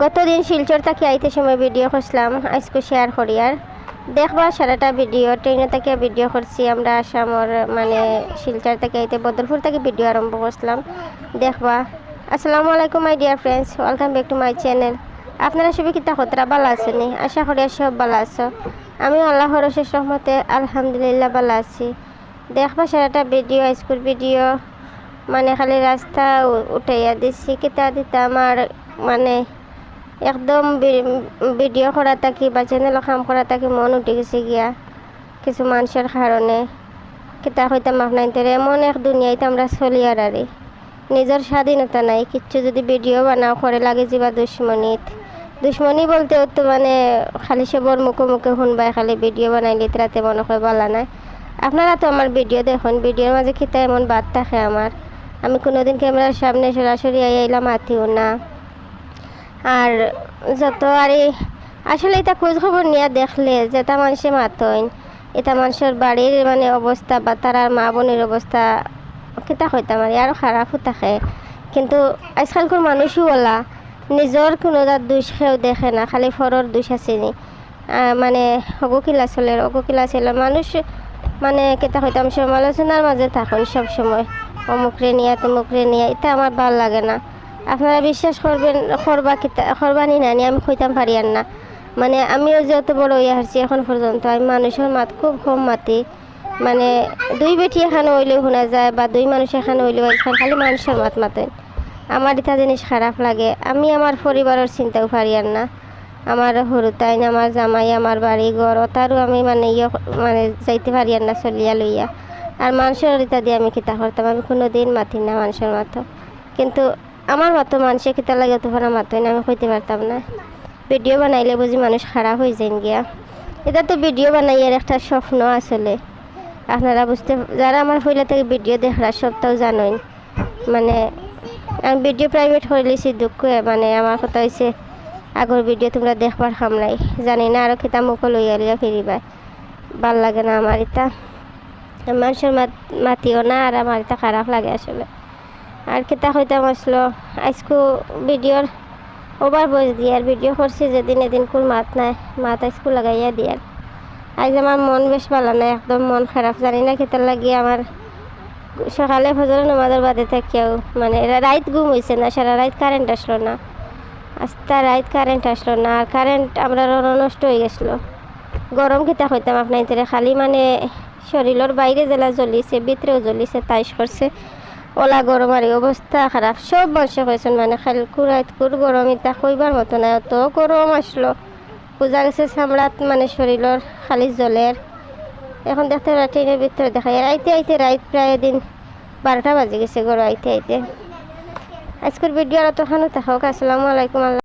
গতদিন শিলচর থেকে আইতে সময় ভিডিও করছিলাম আজকে শেয়ার করি আর। দেখবা সারাটা ভিডিও ট্রেনে থেকে ভিডিও করছি, আমরা আসামর মানে শিলচর থেকে আইতে বদলপুর থেকে ভিডিও আরম্ভ করছিলাম। দেখবা। আসসালামু আলাইকুম my dear friends welcome back to my channel আপনারা সবাই কিতা কতটা ভালো আছেন আশা করি আর সব ভালো আছো। আমি আল্লাহর শেষ রহমতে আলহামদুলিল্লাহ ভালো আছি। দেখবা সারাটা ভিডিও স্কুল ভিডিও মানে খালি রাস্তা উঠাইয়া দিছি, কিতা দিতা আমার মানে একদম ভিডিও করা থাকি বা চ্যানেল কাম করা থাকি মন উঠে গেছে গিয়া। কিছু মানুষের কারণে কিতা হইতাম আপনার এমন এক দুনিয়াতে আমরা চলি আর আরে নিজের স্বাধীনতা নাই। কিচ্ছু যদি ভিডিও বানাও করে লাগে যাবা দুশ্মনিত। দুশ্মনী বলতে তো মানে খালি সবর মুখে মুখে শুনবাই, খালি ভিডিও বানাইলে রাতে মনে হয় বলা নাই। আপনারা তো আমার ভিডিও দেখুন। ভিডিওর মাঝে খিতা এমন বাদ থাকে আমার আমি কোনোদিন ক্যামেরার সামনে সরাসরি আইলাম, আতিও না। আর যত আর আসলে এটা খোঁজ খবর নিয়ে দেখলে যেটা মানুষে মাতইন এটা মানুষের বাড়ির মানে অবস্থা বা তার মা বোনের অবস্থা কিতা হইতাম আর আরও খারাপও থাকে কিন্তু আজকালকার মানুষও ওলা নিজের কোনো তার দুষ সেও দেখে না খালি ফরর দুষ আছে নি। আহ, মানে অগকিলা চলে অগকিলা চলে মানুষ মানে কেতা হইতাম সমালোচনার মাঝে থাকুন সব সময় অমুকরে নিয়ে তমুকরে নিয়ে এটা আমার ভালো লাগে না। আপনারা বিশ্বাস করবেন করবা কিতা করবানি নানি আমি কইতাম পারি আর না। মানে আমিও যত বড় হয়ে হারছি এখন পর্যন্ত, আমি মানুষের মাত খুব কম মাতি। মানে দুই বেটি এখানে হইলেও শোনা যায় বা দুই মানুষ এখানে হইলেও এখানে খালি মানুষের মাত মাতেন। আমার এটা জিনিস খারাপ লাগে। আমি আমার পরিবারের চিন্তাও পারি আর না। আমার সরু তাইন আমার জামাই, আমার বাড়ি, ঘর তারও আমি মানে ইয়ে মানে যাইতে আর না চলিয়া লইয়া। আর মানুষের ইতা দিয়ে আমি কিতা করতাম, আমি কোনো দিন মাতি না মানুষের মাতো। কিন্তু আমার মতো মানুষে কিতা লাগে তখন মাতই না আমি কইতে পারতাম না। ভিডিও বানাইলে বুঝি মানুষ খারাপ হয়ে যান গিয়া। এটা তো ভিডিও বানাইয়ের একটা স্বপ্ন আসলে। আপনারা বুঝতে যারা আমার হইলে থেকে ভিডিও দেখরা সবটাও জানেন মানে আমি ভিডিও প্রাইভেট হয়ে লিছি দুঃখ মানে আমার কথা হয়েছে আগর ভিডিও তোমরা দেখবার খামলাই জানি না আরও কিতা মুখ লইয়া লইয়া ফিরিবা। ভালো লাগে না আমার এটা। মানুষের মাত মাতিও না আর আমার এটা খারাপ লাগে আসলে। আর কিতা হইতাম আসলো আজকু ভিডিওর ওভার বয়স দিয়ার ভিডিও করছি যেদিন এদিন কোন মাত নাই, মাত আজকু লাগাইয়া দিয়ার। আজ আমার মন বেশ ভালো নাই, একদম মন খারাপ। জানি না কিতার লাগিয়ে আমার সকালে ফজর নামাজের বাদে থেকেও মানে রাইত ঘুম হয়েছে না, সারা রাত কারেন্ট আসলো না। আস্তা রাত কারেন্ট আসলো না, আর কারেন্ট আমরা নষ্ট হয়ে গেছিল গরম কিতা হইতাম আপনার খালি মানে শরীরের বাইরে জেলা জ্বলিছে, ভিতরেও জ্বলিছে, তাইশ করছে। ওলা গরমারি অবস্থা খারাপ। সব মানুষে কইছেন মানে খালি কুড়াইত কুর গরম ইতা কইবার মতো নাই, অত গরম আসলো। পূজা গেছে চামড়াত মানে শরীরের খালি জলের। এখন দেখতে ট্রেনের ভিতরে দেখা যায়, আইতে আইতে রাইত প্রায় দিন বারোটা বাজে গেছে গরম আইতে আইতে। আজকের ভিডিও আর তখনও থাকুক। আসসালামু আলাইকুম, আল্লাহ